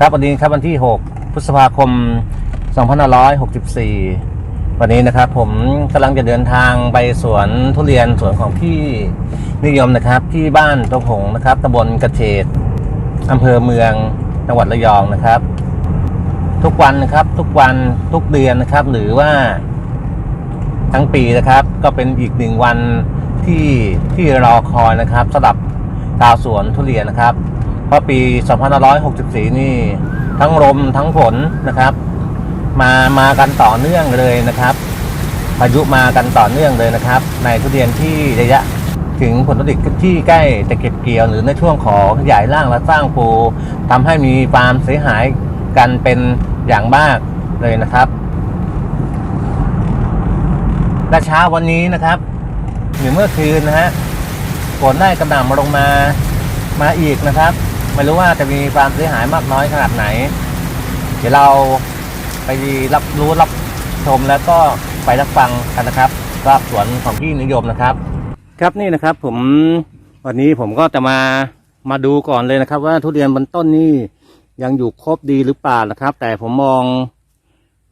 ครับวันนี้ครับวันที่ 6 พฤษภาคม 2564 วันนี้นะครับผมกำลังจะเดินทางไปสวนทุเรียนสวนของพี่นิยมนะครับ ที่บ้านตะหงนะครับตำบลกระเฉดอำเภอเมืองจังหวัดระยองนะครับ ทุกวันนะครับทุกวันทุกเดือนนะครับ หรือว่าทั้งปีนะครับ ก็เป็นอีกหนึ่งวันที่ที่รอคอยนะครับสำหรับชาวสวนทุเรียนนะครับ เพราะปี2564 นี่ ทั้งลมทั้งฝนนะครับ มามากันต่อเนื่องเลยนะครับพายุมากันต่อเนื่องเลยนะครับ ในทุเรียนที่ระยะถึงผลผลิตที่ใกล้จะเก็บเกี่ยวหรือในช่วงของขยายร่างและสร้างปูทำให้มีความเสียหายกันเป็นอย่างมากเลยนะครับและเช้าวันนี้นะครับหรือเมื่อคืนนะฮะฝนได้กระหน่ำลงมามาอีกนะครับ ไม่รู้ว่าจะมีความเสียหายมากน้อยขนาดไหน เดี๋ยวเราไปรับรู้รับชมแล้วก็ไปรับฟังกันนะครับรอบสวนของพี่นิยมนะครับ ครับนี่นะครับ ผมวันนี้ผมก็จะมามาดูก่อนเลยนะครับ ว่าทุเรียนบนต้นนี่ยังอยู่ครบดีหรือเปล่านะครับ แต่ผมมอง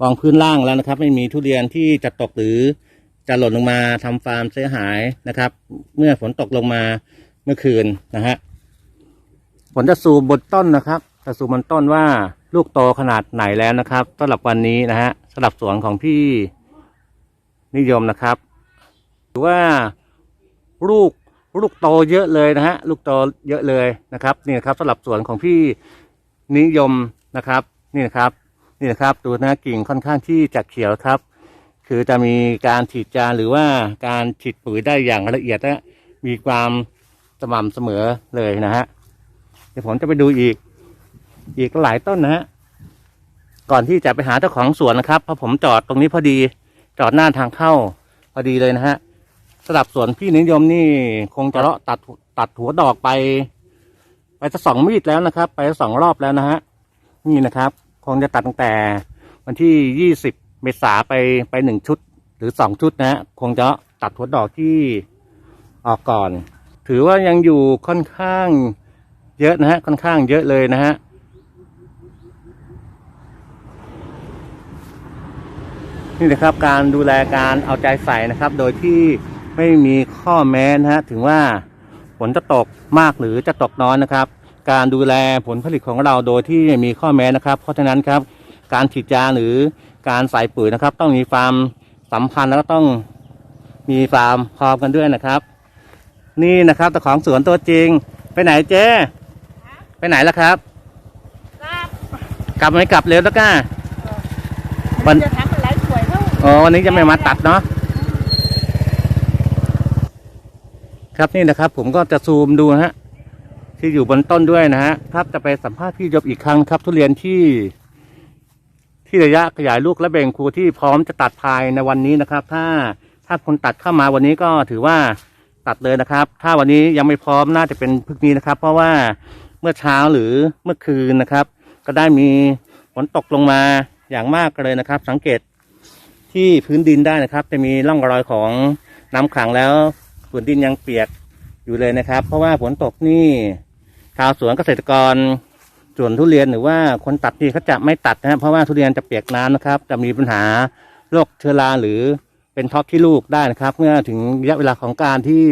วางพื้นล่างแล้วนะครับ ไม่มีทุเรียนที่จะตกหรือจะหล่นลงมาทำฟาร์มเสียหายนะครับ เมื่อฝนตกลงมาเมื่อคืนนะฮะ ผลจะสูบบนต้นนะครับจะสูบบนต้นว่าลูกโตขนาดไหนแล้วนะครับสำหรับวันนี้นะฮะสำหรับสวนของพี่นิยมนะครับถือว่าลูกลูกโตเยอะเลยนะฮะลูกโตเยอะเลยนะครับนี่นะครับสำหรับสวนของพี่นิยมนะครับ นี่นะครับนี่นะครับดูนะกิ่งค่อนข้างที่จะเขียวครับ คือจะมีการฉีดจานหรือว่าการฉีดปุ๋ยได้อย่างละเอียดและมีความสม่ำเสมอเลยนะฮะ เดี๋ยวผมจะไปดูอีก อีกหลายต้นนะฮะก่อนที่จะไปหาเจ้าของสวนนะครับเพราะผมจอดตรงนี้พอดี จอดหน้าทางเข้า พอดีเลยนะฮะสำหรับสวนพี่นิยมนี่ คงจะเลาะตัดตัดหัวดอกไป ไปสักสองมีดแล้วนะครับ ไปสองรอบแล้วนะฮะนี่นะครับ คงจะตัดตั้งแต่ วันที่ยี่สิบเมษาไปไปหนึ่งชุด หรือสองชุดนะฮะคงจะตัดหัวดอกที่ออกก่อน ถือว่ายังอยู่ค่อนข้าง เยอะนะฮะค่อนข้างเยอะเลยนะฮะนี่นะครับการดูแลการเอาใจใส่นะครับ โดยที่ไม่มีข้อแม้นะฮะถึงว่าฝนจะตกมากหรือจะตกน้อยนะครับ การดูแลผลผลิตของเราโดยที่มีข้อแม้นะครับ เพราะฉะนั้นครับ การฉีดยาหรือการใส่ปุ๋ยนะครับ ต้องมีความสัมพันธ์แล้วก็ต้องมีความพร้อมกันด้วยนะครับ นี่นะครับเจ้าของสวนตัวจริง ไปไหนเจ๊ ไปไหนแล้วครับ ครับกลับไม่กลับเร็วแล้วก้าวัมันนจะทำอะไรสวยเท่าอ๋อวันนี้จะไม่มาตัดเนาะครับนี่นะครับ ผมก็จะซูมดูนะฮะที่อยู่บนต้นด้วยนะฮะครับจะไปสัมภาษณ์พี่ยบอีกครั้งครับ ทุเรียนที่ ที่ระยะขยายลูกและเบ่งคูที่พร้อมจะตัดภายในวันนี้นะครับ ถ้าถ้าคนตัดเข้ามาวันนี้ก็ถือว่าตัดเลยนะครับ ถ้าวันนี้ยังไม่พร้อมน่าจะเป็นพรุ่งนี้นะครับ เพราะว่าเมื่อเช้าหรือเมื่อคืนนะครับ ก็ได้มีฝนตกลงมาอย่างมากเลยนะครับ สังเกตที่พื้นดินได้นะครับ จะมีร่องรอยของน้ำขังแล้วพื้นดินยังเปียกอยู่เลยนะครับ เพราะว่าฝนตกนี่ชาวสวนเกษตรกรส่วนทุเรียนหรือว่าคนตัดนี่เขาจะไม่ตัดนะครับเพราะว่าทุเรียนจะเปียกน้ำนะครับ จะมีปัญหาโรคเชื้อราหรือเป็นท็อปที่ลูกได้นะครับ เมื่อถึงระยะเวลาของการที่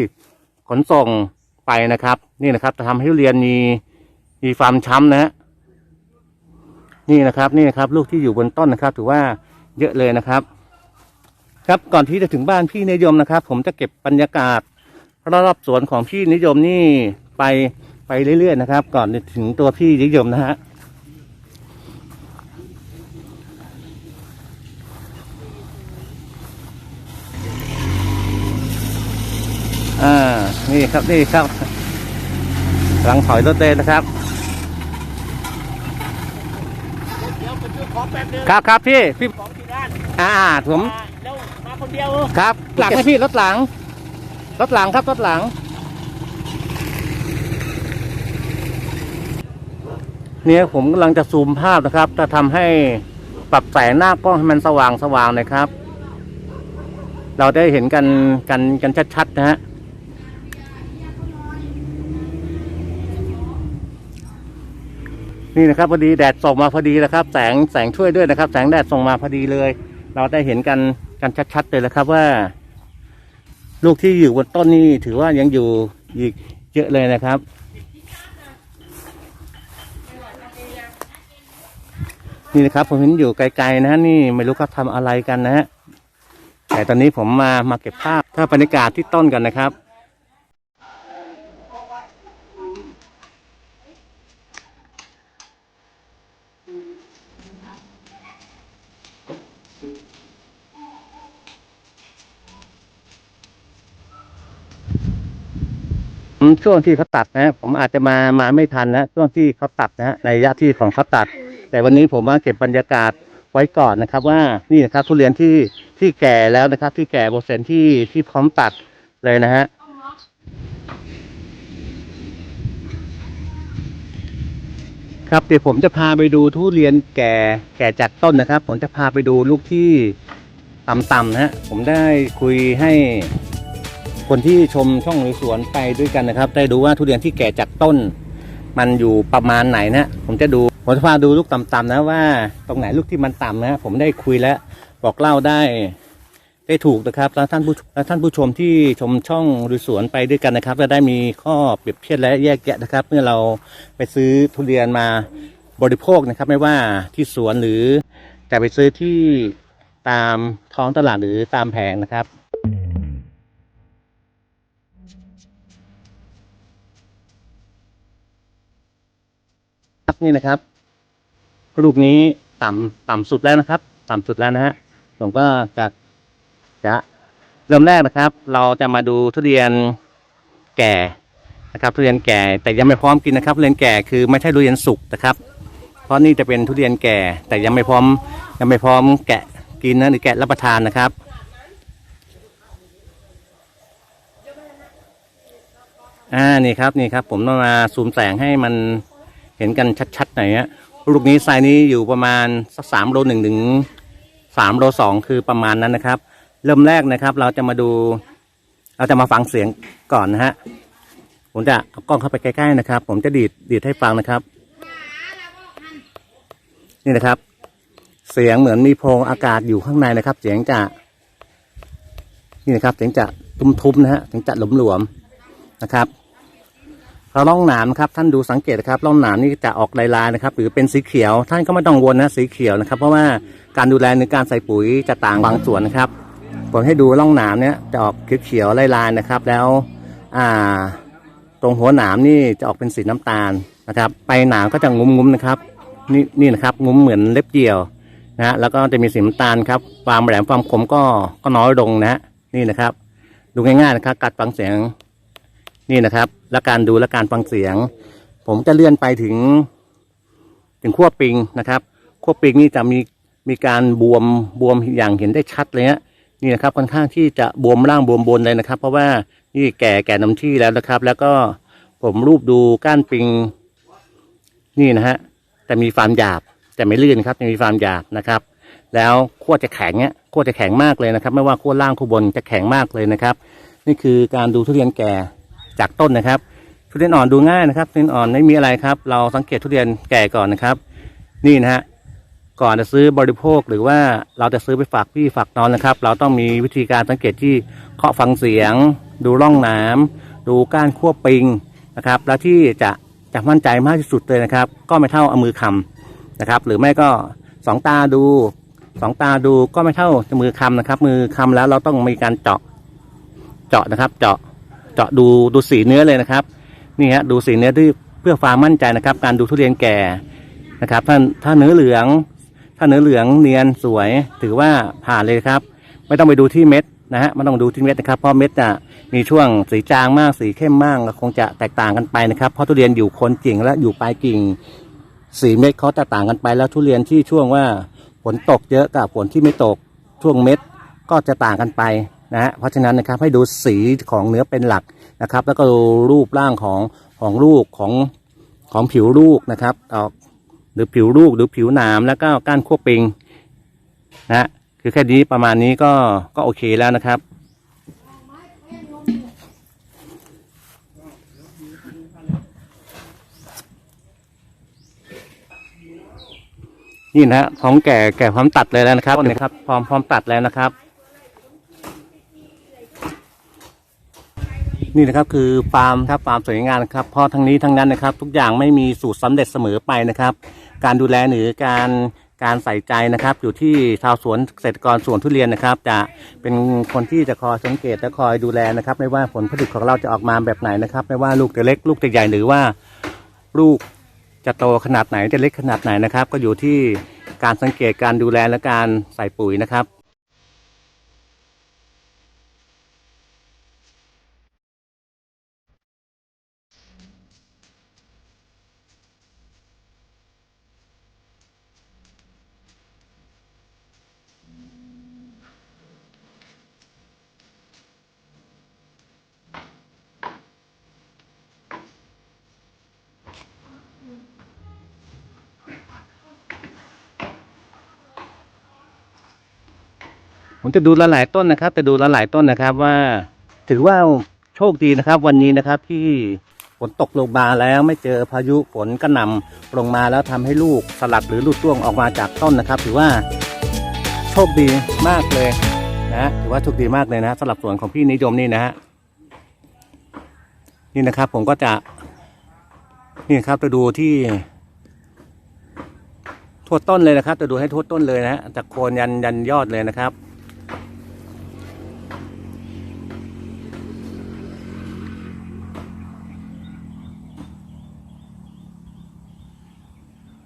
ขนส่งไปนะครับ นี่นะครับจะทำให้ทุเรียนมี มีความช้ำนะฮะนี่นะครับ นี่นะครับ ลูกที่อยู่บนต้นนะครับ ถือว่าเยอะเลยนะครับ ครับก่อนที่จะถึงบ้านพี่นิยมนะครับ ผมจะเก็บบรรยากาศรอบๆสวนของพี่นิยมนี่ไปไปเรื่อยๆนะครับ ก่อนจะถึงตัวพี่นิยมนะฮะอ่า นี่ครับ นี่ครับกำลังถอยรถเลยนะครับ เดี๋ยวไปซื้อของ แป๊บนึงครับครับพี่พี่ของที่ด้านอ่าผมมาแล้วมาคนเดียวครับหลังให้พี่รถหลังรถหลังครับรถหลัง เนี่ยผมกำลังจะซูมภาพนะครับ จะทำให้ปรับแสงหน้ากล้องให้มันสว่างสว่างหน่อยครับ เราได้เห็นกันกันกันชัดๆนะฮะ นี่นะครับพอดีแดดส่องมาพอดีนะครับ แสงแสงช่วยด้วยนะครับ แสงแดดส่องมาพอดีเลย เราได้เห็นกันกันชัดๆเลยนะครับว่า ลูกที่อยู่บนต้นนี่ถือว่ายังอยู่อีกเยอะเลยนะครับ นี่นะครับผมเห็นอยู่ไกลๆนะฮะนี่ไม่รู้เขาทำอะไรกันนะฮะแต่ตอนนี้ผมมามาเก็บภาพถ้าบรรยากาศที่ต้นกันนะครับ อืม ช่วงที่เขาตัดนะ ผมอาจจะมามาไม่ทันนะช่วงที่เขาตัดนะฮะในระยะที่ของเขาตัด แต่วันนี้ผมมาเก็บบรรยากาศไว้ก่อนนะครับว่านี่นะครับทุเรียนที่ที่แก่แล้วนะครับ ที่แก่เปอร์เซ็นที่ที่พร้อมตัดเลยนะฮะครับเดี๋ยวผมจะพาไปดูทุเรียนแก่แก่จากต้นนะครับ ผมจะพาไปดูลูกที่ต่ำๆนะฮะผมได้คุยให้ คนที่ชมช่องลุยสวนไปด้วยกันนะครับ ได้ดูว่าทุเรียนที่แก่จากต้น มันอยู่ประมาณไหนนะผมจะดูผมจะพาดูลูกต่ำๆนะว่า ตรงไหนลูกที่มันต่ำนะผมได้คุยแล้วบอกเล่าได้ได้ถูกนะครับแล้วท่านผู้แล้วท่านผู้ชมที่ชมช่องลุยสวนไปด้วยกันนะครับจะได้มีข้อเปรียบเทียบและแยกแยะนะครับ เมื่อเราไปซื้อทุเรียนมาบริโภคนะครับ ไม่ว่าที่สวนหรือจะไปซื้อที่ตามท้องตลาดหรือตามแผงนะครับ นี่นะครับ ลูกนี้ต่ำต่ำสุดแล้วนะครับ ต่ำสุดแล้วนะฮะผมก็จะจะเริ่มแรกนะครับ เราจะมาดูทุเรียนแก่นะครับ ทุเรียนแก่แต่ยังไม่พร้อมกินนะครับทุเรียนแก่คือไม่ใช่ทุเรียนสุกนะครับ เพราะนี่จะเป็นทุเรียนแก่ แต่ยังไม่พร้อมยังไม่พร้อมแกะกินนะหรือแกะรับประทานนะครับอ่านี่ครับนี่ครับ ผมต้องมาซูมแสงให้มัน ห็นกันชัดๆหน่อยฮะลูกนี้ไซส์นี้อยู่ประมาณสักสามโลหนึ่งถึงสามโลสองคือประมาณนั้นนะครับ เริ่มแรกนะครับ เราจะมาดู เราจะมาฟังเสียงก่อนนะฮะผมจะเอากล้องเข้าไปใกล้ๆนะครับ ผมจะดีดดีดให้ฟังนะครับ นี่นะครับ เสียงเหมือนมีโพรงอากาศอยู่ข้างในนะครับ เสียงจะนี่นะครับ เสียงจะทุ้มๆนะฮะเสียงจะหลวมๆนะครับ ราล่องหนามครับท่านดูสังเกตครับล่องหนามนี่จะออกลายๆนะครับ หรือเป็นสีเขียว ท่านก็ไม่ต้องวนนะสีเขียวนะครับ เพราะว่าการดูแลในการใส่ปุ๋ยจะต่างบางส่วนนะครับผมให้ดูล่องหนามเนี่ยจะออกเขียวๆลายๆนะครับ แล้วอ่า ตรงหัวหนามนี่จะออกเป็นสีน้ำตาลนะครับไปหนามก็จะงุ้มๆนะครับ นี่นี่นะครับงุ้มเหมือนเล็บเดี่ยวนะฮะแล้วก็จะมีสีน้ำตาลครับความแหลมความคมก็ก็น้อยลงนะฮะนี่นะครับ ดูง่ายๆนะครับ กัดฟังเสียง นี่นะครับ และการดูและการฟังเสียง ผมจะเลื่อนไปถึง ถึงขั้วปิงนะครับขั้วปิงนี่จะมีมีการบวมบวมอย่างเห็นได้ชัดเลยฮะนี่นะครับค่อนข้างที่จะบวมล่างบวมบนเลยนะครับ เพราะว่านี่แก่แก่น้ำที่แล้วนะครับ แล้วก็ผมรูปดูก้านปิง นี่นะฮะแต่มีความหยาบแต่ไม่ลื่นครับจะมีความหยาบนะครับ แล้วขั้วจะแข็งเนี่ยขั้วจะแข็งมากเลยนะครับ ไม่ว่าขั้วล่างขั้วบนจะแข็งมากเลยนะครับ นี่คือการดูทุเรียนแก่ จากต้นนะครับ ทุเรียนอ่อนดูง่ายนะครับทุเรียนอ่อนไม่มีอะไรครับ เราสังเกตทุเรียนแก่ก่อนนะครับ นี่นะฮะก่อนจะซื้อบริโภคหรือว่าเราจะซื้อไปฝากพี่ฝากน้องนะครับ เราต้องมีวิธีการสังเกตที่เคาะฟังเสียง ดูร่องน้ำดูก้านขั้วปิงนะครับ แล้วที่จะจะมั่นใจมากที่สุดเลยนะครับ ก็ไม่เท่าเอามือคำนะครับ หรือไม่ก็สองตาดูสองตาดูก็ไม่เท่ามือคำนะครับ มือคำแล้วเราต้องมีการเจาะ เจาะนะครับ เจาะ เจาะดูดูสีเนื้อเลยนะครับนี่ฮะดูสีเนื้อที่เพื่อความมั่นใจนะครับ การดูทุเรียนแก่นะครับถ้าถ้าเนื้อเหลือง ถ้าเนื้อเหลืองเนียนสวย ถือว่าผ่านเลยครับ ไม่ต้องไปดูที่เม็ดนะฮะไม่ต้องดูที่เม็ดนะครับเพราะเม็ดจะมีช่วงสีจางมากสีเข้มมากก็คงจะแตกต่างกันไปนะครับเพราะทุเรียนอยู่คนกิ่งและอยู่ปลายกิ่งสีเม็ดเขาจะต่างกันไปแล้วทุเรียนที่ช่วงว่าฝนตกเยอะกับฝนที่ไม่ตกช่วงเม็ดก็จะต่างกันไป นะฮะเพราะฉะนั้นนะครับให้ดูสีของเนื้อเป็นหลักนะครับ แล้วก็ดูรูปร่างของของลูกของของผิวลูกนะครับออกหรือผิวลูกหรือผิวหนามแล้วก็ก้านขั้วปิงนะฮะคือแค่นี้ประมาณนี้ก็ก็โอเคแล้วนะครับอนี่นะฮะพร้อมแก่แก่พร้อมตัดเลยแล้วนะครับต้นนี้ครับ พร้อมพร้อมตัดแล้วนะครับ นี่นะครับคือฟาร์มครับฟาร์มสวยงามนะครับเพราะทั้งนี้ทั้งนั้นนะครับ ทุกอย่างไม่มีสูตรสำเร็จเสมอไปนะครับ การดูแลหรือการการใส่ใจนะครับ อยู่ที่ชาวสวนเกษตรกรสวนทุเรียนนะครับ จะเป็นคนที่จะคอยสังเกตและคอยดูแลนะครับ ไม่ว่าผลผลิตของเราจะออกมาแบบไหนนะครับ ไม่ว่าลูกจะเล็กลูกจะใหญ่หรือว่าลูกจะโตขนาดไหนจะเล็กขนาดไหนนะครับ ก็อยู่ที่การสังเกตการดูแลและการใส่ปุ๋ยนะครับ ผมจะดูละหลายต้นนะครับจะดูละหลายต้นนะครับว่า ถือว่าโชคดีนะครับ วันนี้นะครับที่ฝนตกลงมาแล้วไม่เจอพายุฝนกระหน่ำลงมาแล้วทำให้ลูกสลัดหรือลูกต้วงออกมาจากต้นนะครับ ถือว่าโชคดีมากเลยนะถือว่าโชคดีมากเลยนะสำหรับสวนของพี่นิยมนี่นะฮะนี่นะครับ ผมก็จะนี่นะครับจะดูที่ทั่วต้นเลยนะครับจะดูให้ทั่วต้นเลยนะฮะจากโคนยันยันยอดเลยนะครับ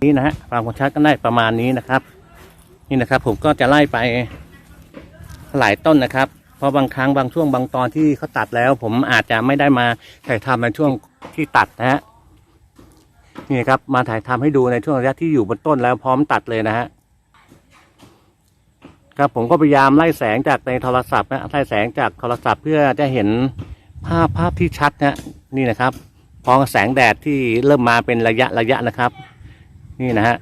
นี่นะฮะความคมชัดก็ได้ประมาณนี้นะครับ นี่นะครับ ผมก็จะไล่ไปหลายต้นนะครับเพราะบางครั้งบางช่วงบางตอนที่เขาตัดแล้ว ผมอาจจะไม่ได้มาถ่ายทำในช่วงที่ตัดนะฮะนี่ครับมาถ่ายทำให้ดูในช่วงระยะที่อยู่บนต้นแล้วพร้อมตัดเลยนะฮะครับผมก็พยายามไล่แสงจากในโทรศัพท์นะไล่แสงจากโทรศัพท์เพื่อจะเห็นภาพภาพที่ชัดนะนี่นะครับพอแสงแดดที่เริ่มมาเป็นระยะระยะนะครับ นี่นะฮะ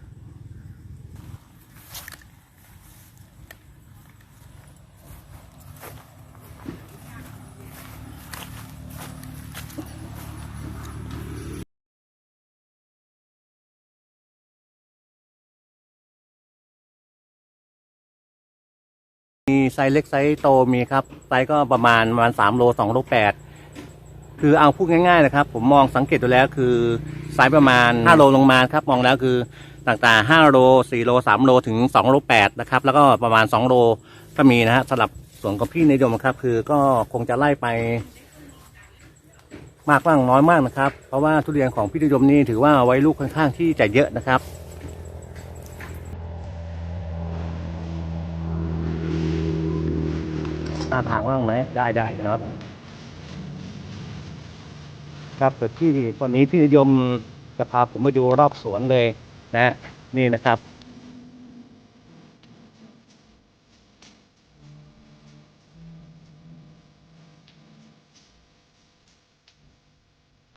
มีไซส์เล็กไซส์โตมีครับไซส์ก็ประมาณประมาณสามโลสองโลแปดคือเอาพูดง่ายๆนะครับ ผมมองสังเกตดูแล้วคือ ไซส์ประมาณ 5 โลลงมาครับมองแล้วคือต่างๆ5โล4โล3โลถึง2โล8นะครับแล้วก็ประมาณ 2 โลก็มีนะฮะสำหรับส่วนของพี่ในิยมครับ คือก็คงจะไล่ไป มากบ้างน้อยมากนะครับ เพราะว่าทุเรียนของพี่นิยมนี่ถือว่าไว้ลูกค่อนข้างที่จะเยอะนะครับหน้าทางว่างไหมได้ได้นะครับ ครับแต่ที่วันนี้ที่นิยมจะพาผมมาดูรอบสวนเลยนะนี่นะครับ